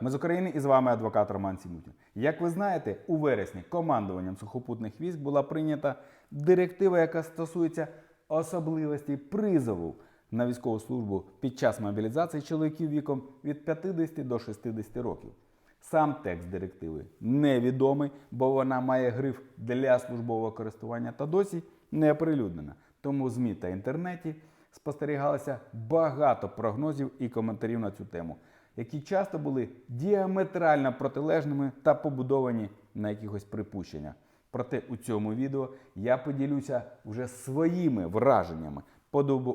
Ми з України і з вами адвокат Роман Сімутін. Як ви знаєте, у вересні командуванням сухопутних військ була прийнята директива, яка стосується особливостей призову на військову службу під час мобілізації чоловіків віком від 50 до 60 років. Сам текст директиви невідомий, бо вона має гриф для службового користування та досі не оприлюднена. Тому в ЗМІ та інтернеті спостерігалося багато прогнозів і коментарів на цю тему, які часто були діаметрально протилежними та побудовані на якихось припущеннях. Проте у цьому відео я поділюся вже своїми враженнями,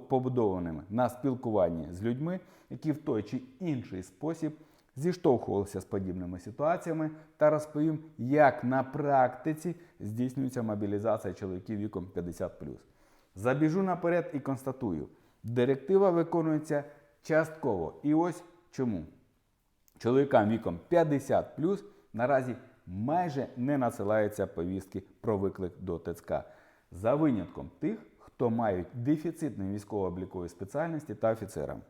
побудованими на спілкуванні з людьми, які в той чи інший спосіб зіштовхувалися з подібними ситуаціями, та розповім, як на практиці здійснюється мобілізація чоловіків віком 50 Забіжу наперед і констатую, директива виконується частково. І ось чому. Чоловікам віком 50 наразі майже не надсилаються повістки про виклик до ТЦК. За винятком тих, хто мають дефіцитні військово-облікові спеціальності та офіцерам.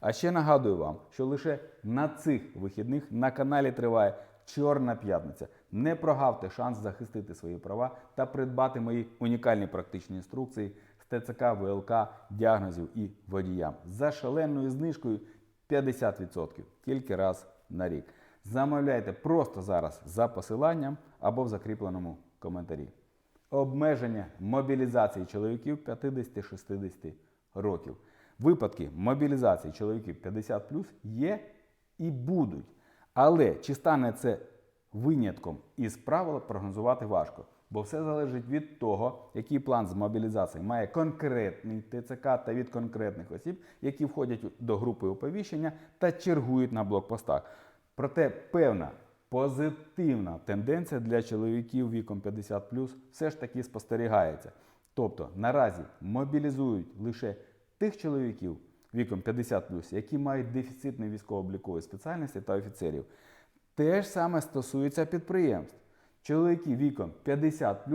А ще нагадую вам, що лише на цих вихідних на каналі триває Чорна п'ятниця. Не прогавте шанс захистити свої права та придбати мої унікальні практичні інструкції з ТЦК, ВЛК, діагнозів і водіям за шаленою знижкою 50% тільки раз на рік. Замовляйте просто зараз за посиланням або в закріпленому коментарі. Обмеження мобілізації чоловіків 50-60 років. Випадки мобілізації чоловіків 50 є і будуть. Але чи стане це винятком із правил прогнозувати важко, бо все залежить від того, який план з мобілізації має конкретний ТЦК та від конкретних осіб, які входять до групи оповіщення та чергують на блокпостах. Проте певна позитивна тенденція для чоловіків віком 50 все ж таки спостерігається. Тобто наразі мобілізують лише тих чоловіків віком 50 які мають дефіцитні військово-облікові спеціальності та офіцерів. Те ж саме стосується підприємств. Чоловіки віком 50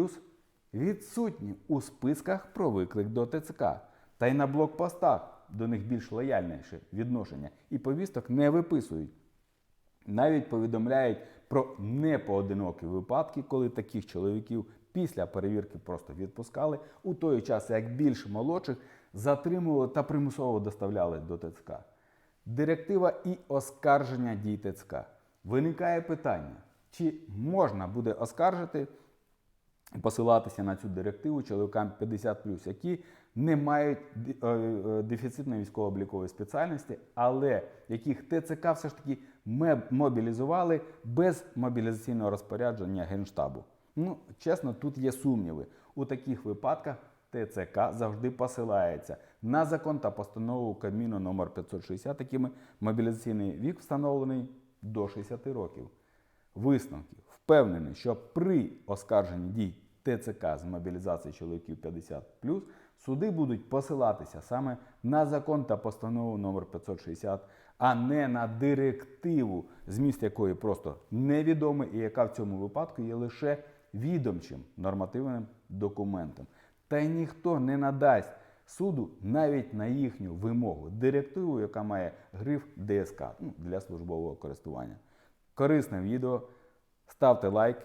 відсутні у списках про виклик до ТЦК. Та й на блокпостах до них більш лояльніше відношення і повісток не виписують. Навіть повідомляють про непоодинокі випадки, коли таких чоловіків після перевірки просто відпускали, у той час як більш молодших затримували та примусово доставляли до ТЦК. Директива і оскарження дій ТЦК. Виникає питання, чи можна буде оскаржити посилатися на цю директиву чоловікам 50 які не мають е, е, дефіцитної військово-облікової спеціальності, але яких ТЦК все ж таки мобілізували без мобілізаційного розпорядження Генштабу. Ну, чесно, тут є сумніви. У таких випадках ТЦК завжди посилається на закон та постанову Кабміну номер 560, якими мобілізаційний вік встановлений до 60 років. Висновки впевнений, що при оскарженні дій ТЦК з мобілізації чоловіків 50 суди будуть посилатися саме на закон та постанову номер 560, а не на директиву, зміст якої просто невідомий і яка в цьому випадку є лише відомчим нормативним документом. Та й ніхто не надасть суду навіть на їхню вимогу директиву, яка має гриф ДСК ну, для службового користування. Корисне відео. Ставте лайк,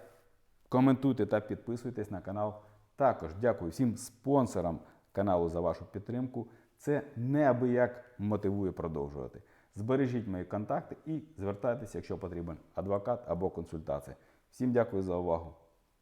коментуйте та підписуйтесь на канал. Також дякую всім спонсорам каналу за вашу підтримку. Це неабияк мотивує продовжувати. Збережіть мої контакти і звертайтеся, якщо потрібен адвокат або консультація. Всім дякую за увагу.